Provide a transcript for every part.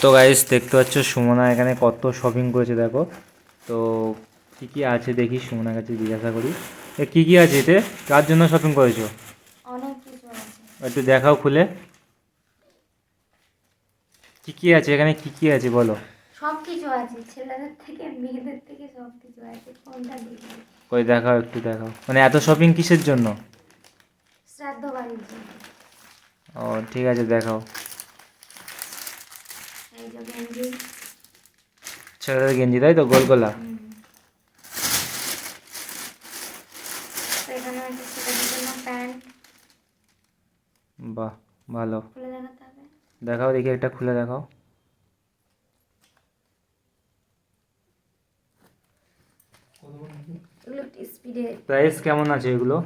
তো গাইস দেখতে পাচ্ছ সুমনা এখানে কত শপিং করেছে দেখো। তো কি কি আছে দেখি সুমনার কাছে জিজ্ঞাসা করি। এ কি কি আছে এতে? কার জন্য শপিং করেছ? অনেক কিছু আছে। একটু দেখাও খুলে। কি কি আছে এখানে? কি কি আছে বলো? সব কিছু আছে। ছেলেদের থেকে মেয়েদের থেকে সব কিছু আছে। কোনটা দেখবে? কই দেখাও একটু দেখাও। মানে এত শপিং কিসের জন্য? শ্রাদ্ধ বাড়ির জন্য। ও ঠিক আছে দেখাও এই যে গেঞ্জি ছেলেদের গেঞ্জি তাই তো? গোল গোলা। বাহ ভালো। দেখাও দেখি একটা খুলে দেখাও। প্রাইস কেমন আছে এগুলো?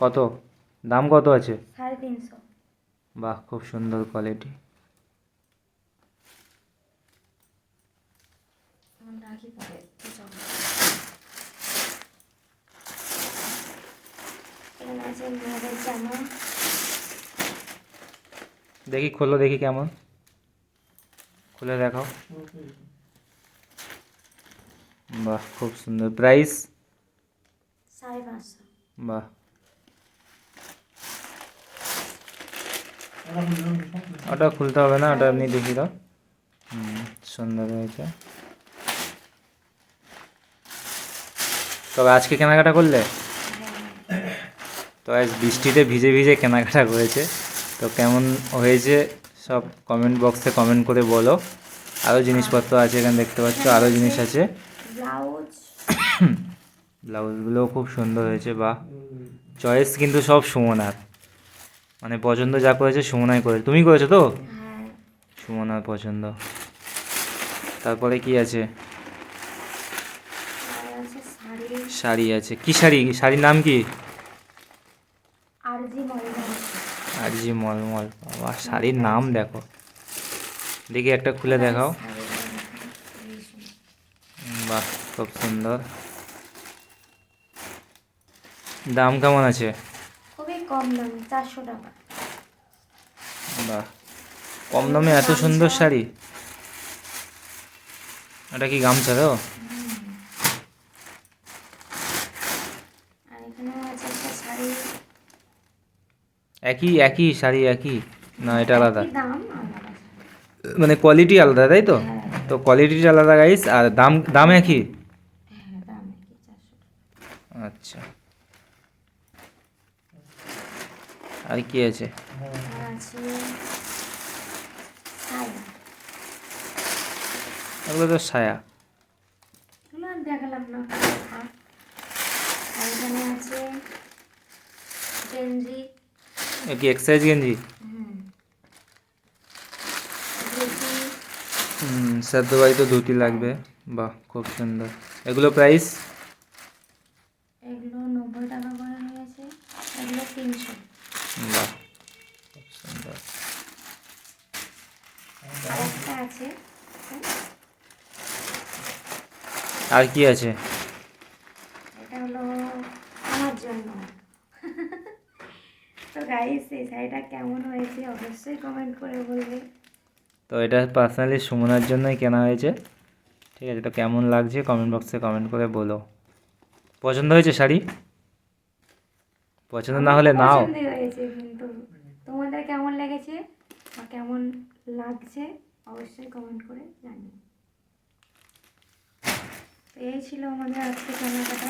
কত? দাম কত আছে? বাহ খুব সুন্দর কোয়ালিটি আছে মেয়েদের জামা দেখি খোলো দেখি কেমন। খুলে দেখাও। বাহ খুব সুন্দর। প্রাইস? বাহ। ওটা খুলতে হবে না ওটা এমনি দেখি দাও। হুম সুন্দর হয়েছে। তবে আজকে কেনাকাটা করলে? তো আজ বৃষ্টিতে ভিজে ভিজে কেনাকাটা করেছে। তো কেমন হয়েছে সব কমেন্ট বক্সে কমেন্ট করে বলো। আরও জিনিসপত্র আছে এখানে দেখতে পাচ্ছ আরও জিনিস আছে। ব্লাউজ। ব্লাউজগুলোও খুব সুন্দর হয়েছে বাহ চয়েস কিন্তু সব সুমনার। মানে পছন্দ যা করেছে সুমনাই করেছে। তুমি করেছ তো? হ্যাঁ। সুমনার পছন্দ। তারপরে কি আছে আর আছে শাড়ি আছে। কি শাড়ি? শাড়ির নাম কি? আরজি ময়দা আর জি মলমল। বাবা শাড়ির নাম দেখো। দেখি একটা খুলে দেখাও। বাহ খুব সুন্দর। দাম কেমন আছে? খুবই কম দাম চারশো টাকা। বাহ কম দামে এত সুন্দর শাড়ি? এটা কি গামছা তো আর এখানেও আছে একটা শাড়ি একই একই শাড়ি একই। না এটা আলাদা। মানে কোয়ালিটি আলাদা তাই তো? হ্যাঁ। তো কোয়ালিটিটা আলাদা গাইস আর দাম দাম একই? হ্যাঁ আচ্ছা। আর কি আছে? সায়া দেখালাম না। এখানে আছে গেঞ্জি এ কি এক্সারসাইজ গেঞ্জি? হুম বাড়ি তো ধুতি লাগবে। বাহ খুব সুন্দর। এগুলো প্রাইস এগুলো নব্বই টাকা করে হয়েছে এগুলো তিনশো। বাহ খুব সুন্দর। একটা আর কি আছে এটা হলো আমার জন্য তো গাইস এই শাড়িটা কেমন হয়েছে অবশ্যই কমেন্ট করে বলবে। তো এটা পার্সোনালি সুমনার জন্যই কেনা হয়েছে। ঠিক আছে তো কেমন লাগছে কমেন্ট বক্সে কমেন্ট করে বলো। পছন্দ হয়েছে শাড়ি? পছন্দ না হলে নাও। হয়েছে কিন্তু তোমাদের কেমন লেগেছে বা কেমন লাগছে অবশ্যই কমেন্ট করে জানিও। এই ছিল আমাদের আজকে কেনাকাটা।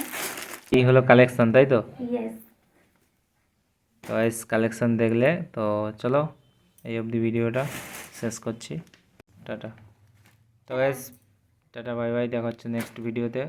এই হলো কালেকশন তাই তো? ইয়েস এস কালেকশন দেখলে তো চলো এই অবধি ভিডিওটা শেষ করছি। টাটা। তো গাইস টাটা বাই বাই দেখা হচ্ছে নেক্সট ভিডিওতে